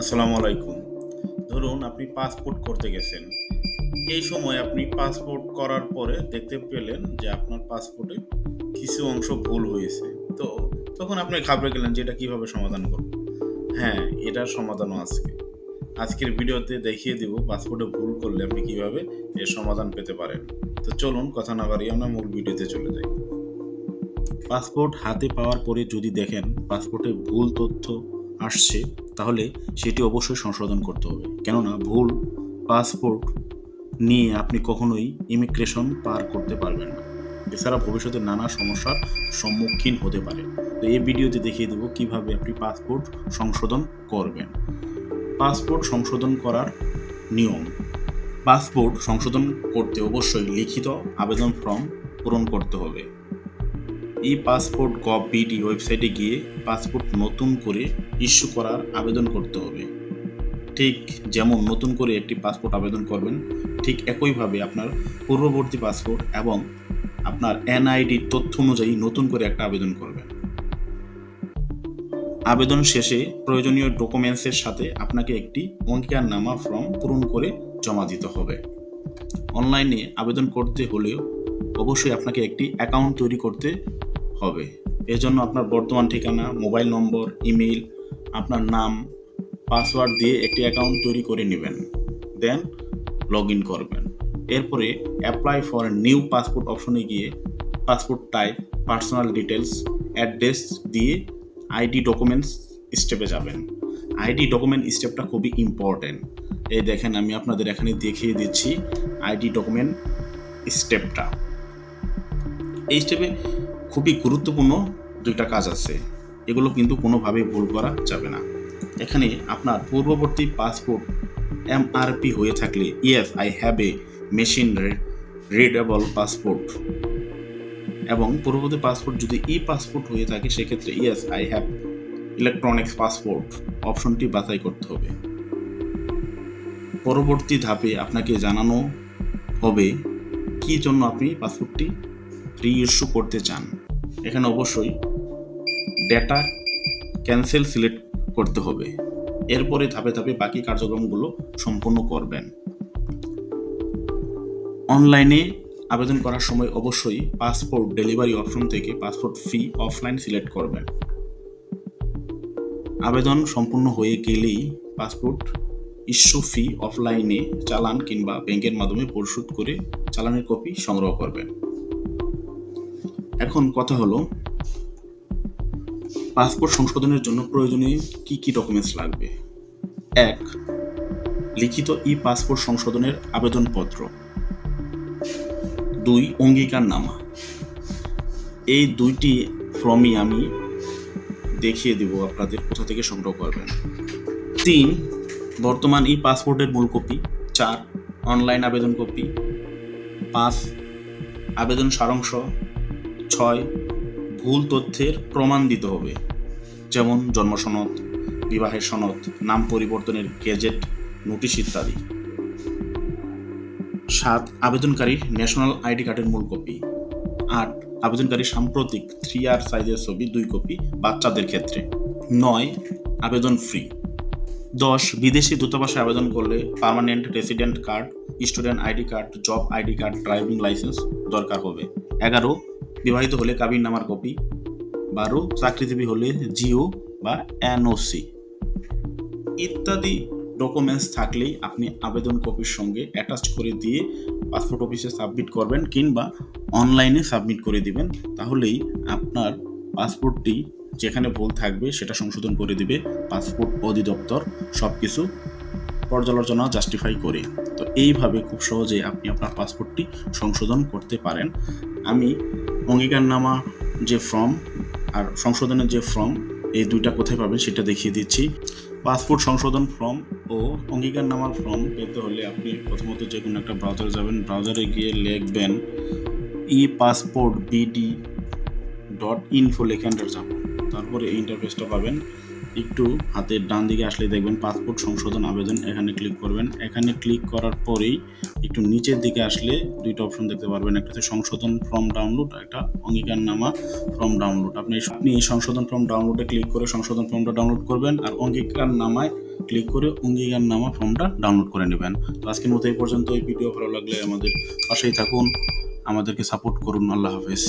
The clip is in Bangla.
আসসালামু আলাইকুম। ধরুন আপনি পাসপোর্ট করতে গেছেন। এই সময় আপনি পাসপোর্ট করার পরে দেখতে পেলেন যে আপনার পাসপোর্টে কিছু অংশ ভুল হয়েছে। তো তখন আপনি ঘাবড়ে গেলেন যে এটা কীভাবে সমাধান করব? হ্যাঁ এটার সমাধানও আজকে আজকের ভিডিওতে দেখিয়ে দিব পাসপোর্টে ভুল করলে আপনি কীভাবে এর সমাধান পেতে পারেন। তো চলুন কথা না বাড়িয়ে আমরা মূল ভিডিওতে চলে যাই। পাসপোর্ট হাতে পাওয়ার পরে যদি দেখেন পাসপোর্টে ভুল তথ্য আসছে তাহলে সেটি অবশ্যই সংশোধন করতে হবে। কেননা ভুল পাসপোর্ট নিয়ে আপনি কখনোই ইমিগ্রেশন পার করতে পারবেন না। এছাড়া ভবিষ্যতে নানা সমস্যার সম্মুখীন হতে পারে। তো এই ভিডিওতে দেখিয়ে দেবো কীভাবে আপনি পাসপোর্ট সংশোধন করবেন। পাসপোর্ট সংশোধন করার নিয়ম। পাসপোর্ট সংশোধন করতে অবশ্যই লিখিত আবেদন ফর্ম পূরণ করতে হবে। ই পাসপোর্ট গভ বিডি ওয়েবসাইটে গিয়ে পাসপোর্ট নতুন করে ইস্যু করার আবেদন করতে হবে। ঠিক যেমন নতুন করে একটি পাসপোর্ট আবেদন করবেন, ঠিক একইভাবে আপনার পূর্ববর্তী পাসপোর্ট এবং আপনার এনআইডির তথ্য অনুযায়ী নতুন করে একটা আবেদন করবেন। আবেদন শেষে প্রয়োজনীয় ডকুমেন্টসের সাথে আপনাকে একটি অঙ্গীকারনামা ফর্ম পূরণ করে জমা দিতে হবে। অনলাইনে আবেদন করতে হলেও অবশ্যই আপনাকে একটি অ্যাকাউন্ট তৈরি করতে হবে। এজন্য আপনার বর্তমান ঠিকানা, মোবাইল নম্বর, ইমেইল, আপনার নাম, পাসওয়ার্ড দিয়ে একটি অ্যাকাউন্ট তৈরি করে নেবেন। দেন লগ ইন করবেন। এরপরে অ্যাপ্লাই ফর নিউ পাসপোর্ট অপশনে গিয়ে passport type personal details address দিয়ে আইডি ডকুমেন্টস স্টেপে যাবেন। আইডি ডকুমেন্ট স্টেপটা খুবই ইম্পর্টেন্ট এই দেখেন, আমি আপনাদের এখানে দেখিয়ে দিচ্ছি আইডি ডকুমেন্ট স্টেপটা এই স্টেপে খুবই গুরুত্বপূর্ণ দুইটা কাজ আছে। এগুলো কিন্তু কোনোভাবেই ভুল করা যাবে না। এখানে আপনার পূর্ববর্তী পাসপোর্ট এমআরপি হয়ে থাকলে yes, I have a machine readable passport. এবং পূর্ববর্তী পাসপোর্ট যদি ই পাসপোর্ট হয়ে থাকে, সেক্ষেত্রে yes, I have electronics passport অপশনটি বাছাই করতে হবে। পরবর্তী ধাপে আপনাকে জানানো হবে কি জন্য আপনি পাসপোর্টটি রি ইস্যু করতে চান। এখানে অবশ্যই ডেটা ক্যান্সেল সিলেক্ট করতে হবে। এরপরে ধাপে ধাপে বাকি কার্যক্রমগুলো সম্পন্ন করবেন। অনলাইনে আবেদন করার সময় অবশ্যই পাসপোর্ট ডেলিভারি অপশন থেকে পাসপোর্ট ফি অফলাইন সিলেক্ট করবেন। আবেদন সম্পূর্ণ হয়ে গেলেই পাসপোর্ট ইস্যু ফি অফলাইনে চালান কিংবা ব্যাংকের মাধ্যমে পরিশোধ করে চালানের কপি সংগ্রহ করবেন। এখন কথা হলো পাসপোর্ট সংশোধনের জন্য প্রয়োজনীয় কি কি ডকুমেন্টস লাগবে? এক, লিখিত ই পাসপোর্ট সংশোধনের আবেদনপত্র। দুই, অঙ্গীকারনামা। এই দুইটি ফর্মই আমি দেখিয়ে দিব, আপনাদের কোথা থেকে সংগ্রহ করবেন। তিন, বর্তমান ই পাসপোর্টের মূল কপি চার অনলাইন আবেদন কপি পাঁচ, আবেদন সারাংশ। ছয় ভুল তথ্যের প্রমাণ দিতে হবে। যেমন জন্ম সনদ বিবাহের সনদ, নাম পরিবর্তনের গেজেট, নোটিশ ইত্যাদি। সাত, আবেদনকারীর ন্যাশনাল আইডি কার্ডের মূল কপি। আট, আবেদনকারী সাম্প্রতিক থ্রি আর সাইজের ছবি, দুই কপি, বাচ্চাদের ক্ষেত্রে। নয়, আবেদন ফ্রি। দশ, বিদেশি দূতাবাসে আবেদন করলে permanent resident card, student ID card, job ID card, driving licence দরকার হবে। এগারো বিবাহিত হলে কাবিন নামার কপি বারো চাকরিজীবী হলে জিও বা এনওসি। ইত্যাদি ডকুমেন্টস থাকলেই আপনি আবেদন কপির সঙ্গে অ্যাটাচ করে দিয়ে পাসপোর্ট অফিসে সাবমিট করবেন কিংবা অনলাইনে সাবমিট করে দিবেন। তাহলেই আপনার পাসপোর্টটি যেখানে ভুল থাকবে সেটা সংশোধন করে দিবে পাসপোর্ট অধিদপ্তর সব কিছু পর্যালোচনা জাস্টিফাই করে। তো এইভাবে খুব সহজে আপনি আপনার পাসপোর্টটি সংশোধন করতে পারেন। আমি অঙ্গীকারনামা যে ফর্ম আর সংশোধনের যে ফর্ম, এই দুইটা কোথায় পাবেন সেটা দেখিয়ে দিচ্ছি। পাসপোর্ট সংশোধন ফর্ম ও অঙ্গীকারনামার ফর্ম পেতে হলে আপনি প্রথমত যে কোনো একটা ব্রাউজারে যাবেন। ব্রাউজারে গিয়ে লিখবেন e passport BD dot info লেখে এন্টার যাব তারপরে ইন্টারফেসটা পাবেন। একটু হাতের ডান দিকে আসলে দেখবেন পাসপোর্ট সংশোধন আবেদন এখানে ক্লিক করবেন। এখানে ক্লিক করার পরেই একটু নিচের দিকে আসলে দুইটা অপশন দেখতে পারবেন। একটা হচ্ছে সংশোধন ফর্ম ডাউনলোড একটা অঙ্গীকারনামা ফর্ম ডাউনলোড আপনি আপনি এই সংশোধন ফর্ম ডাউনলোডে ক্লিক করে সংশোধন ফর্মটা ডাউনলোড করবেন, আর অঙ্গীকারনামায় ক্লিক করে অঙ্গীকার নামা ফর্মটা ডাউনলোড করে নেবেন। তো আজকের মতো এই পর্যন্ত এই ভিডিও ভালো লাগলে আমাদের পাশেই থাকুন। আমাদেরকে সাপোর্ট করুন। আল্লাহ হাফেজ।